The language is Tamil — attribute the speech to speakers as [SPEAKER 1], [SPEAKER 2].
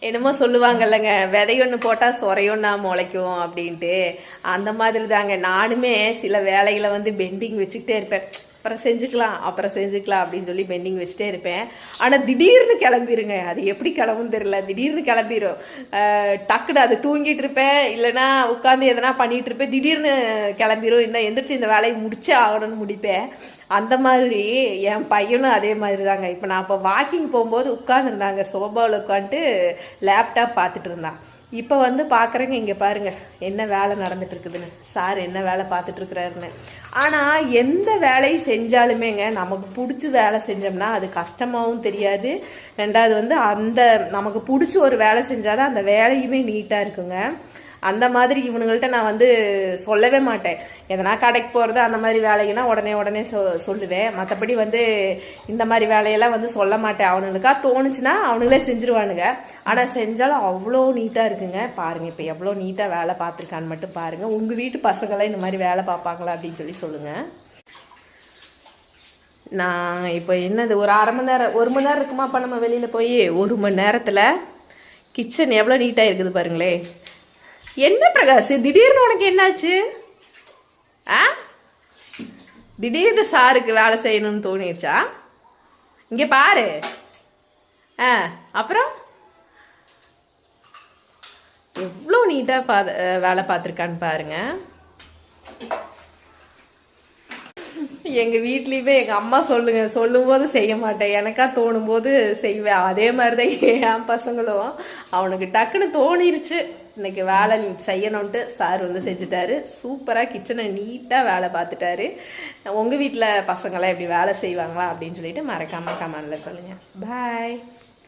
[SPEAKER 1] என்னமோ சொல்லுவாங்கல்லங்க விதையொன்று போட்டால் சொரையொன்னா முளைக்கும் அப்படின்ட்டு. அந்த மாதிரி தாங்க நானுமே சில வேலைகளை வந்து பெண்டிங் வச்சுக்கிட்டே இருப்பேன். அப்புறம் செஞ்சுக்கலாம் அப்புறம் செஞ்சுக்கலாம் அப்படின்னு சொல்லி பெண்டிங் வச்சுட்டே இருப்பேன். ஆனால் திடீர்னு கிளம்பிருங்க. அது எப்படி கிளம்புன்னு தெரியல. திடீர்னு கிளம்பிரும். டக்குனு டக்குன்னு அது தூங்கிட்டு இருப்பேன். இல்லைன்னா உட்காந்து எதனா பண்ணிட்டு இருப்பேன். திடீர்னு கிளம்பிரும். இந்த எந்திரிச்சு இந்த வேலையை முடிச்சே ஆகணும்னு முடிப்பேன். அந்த மாதிரி என் பையனும் அதே மாதிரி தாங்க இப்போ நான் இப்போ வாக்கிங் போகும்போது உட்காந்துருந்தாங்க சோபாவில் உட்காந்துட்டு லேப்டாப் பார்த்துட்டு இருந்தான். இப்போ வந்து பார்க்குறேங்க இங்கே பாருங்க. என்ன வேலை நடந்துட்டு இருக்குதுன்னு சார் என்ன வேலை பார்த்துட்ருக்குறாருன்னு. ஆனால் எந்த வேலையும் செஞ்சாலுமேங்க நமக்கு பிடிச்சி வேலை செஞ்சோம்னா அது கஷ்டமாகவும் தெரியாது. ரெண்டாவது வந்து அந்த நமக்கு பிடிச்சி ஒரு வேலை செஞ்சாதான் அந்த வேலையுமே நீட்டாக இருக்குங்க. அந்த மாதிரி இவனுங்கள்ட்ட நான் வந்து சொல்லவே மாட்டேன். எதனா கடைக்கு போகிறது அந்த மாதிரி வேலைக்குன்னா உடனே உடனே சொ சொல்லுவேன். மற்றபடி வந்து இந்த மாதிரி வேலையெல்லாம் வந்து சொல்ல மாட்டேன். அவனுங்களுக்காக தோணுச்சுன்னா அவனுங்களே செஞ்சுருவானுங்க. ஆனால் செஞ்சாலும் அவ்வளோ நீட்டாக இருக்குங்க. பாருங்கள் இப்போ எவ்வளோ நீட்டாக வேலை பார்த்துருக்கான்னு மட்டும் பாருங்கள் உங்கள் வீட்டு பசங்களாம் இந்த மாதிரி வேலை பார்ப்பாங்களா அப்படின்னு சொல்லி சொல்லுங்கள் நான் இப்போ என்னது ஒரு அரை மணி நேரம் ஒரு மணி நேரம் இருக்குமா அப்போ நம்ம வெளியில் போய்? ஒரு மணி நேரத்தில் கிச்சன் எவ்வளோ நீட்டாக இருக்குது பாருங்களேன். என்ன பிரகாஷ்? திடீர்னு உனக்கு என்னாச்சு? ஆ? திடீர்னு சாருக்கு வேலை செய்யணும்னு தோணிருச்சா? இங்கே பாரு. ஆ அப்புறம்? எவ்வளோ நீட்டாக பா வேலை பார்த்துருக்கான்னு பாருங்க. எங்கள் வீட்லேயுமே எங்கள் அம்மா சொல்லுங்க சொல்லும் போது செய்ய மாட்டேன். எனக்கா தோணும் போது செய்வேன். அதே மாதிரி தான் என் பசங்களும். அவனுக்கு டக்குன்னு தோணிருச்சு. இன்னைக்கு வேலை நீ செய்யணும்ட்டு சார் வந்து செஞ்சுட்டாரு. சூப்பராக கிச்சனை நீட்டாக வேலை பார்த்துட்டாரு. உங்கள் வீட்டில் பசங்களாம் எப்படி வேலை செய்வாங்களா அப்படின்னு சொல்லிட்டு மறக்காமல் கமெண்டில் சொல்லுங்கள் பாய்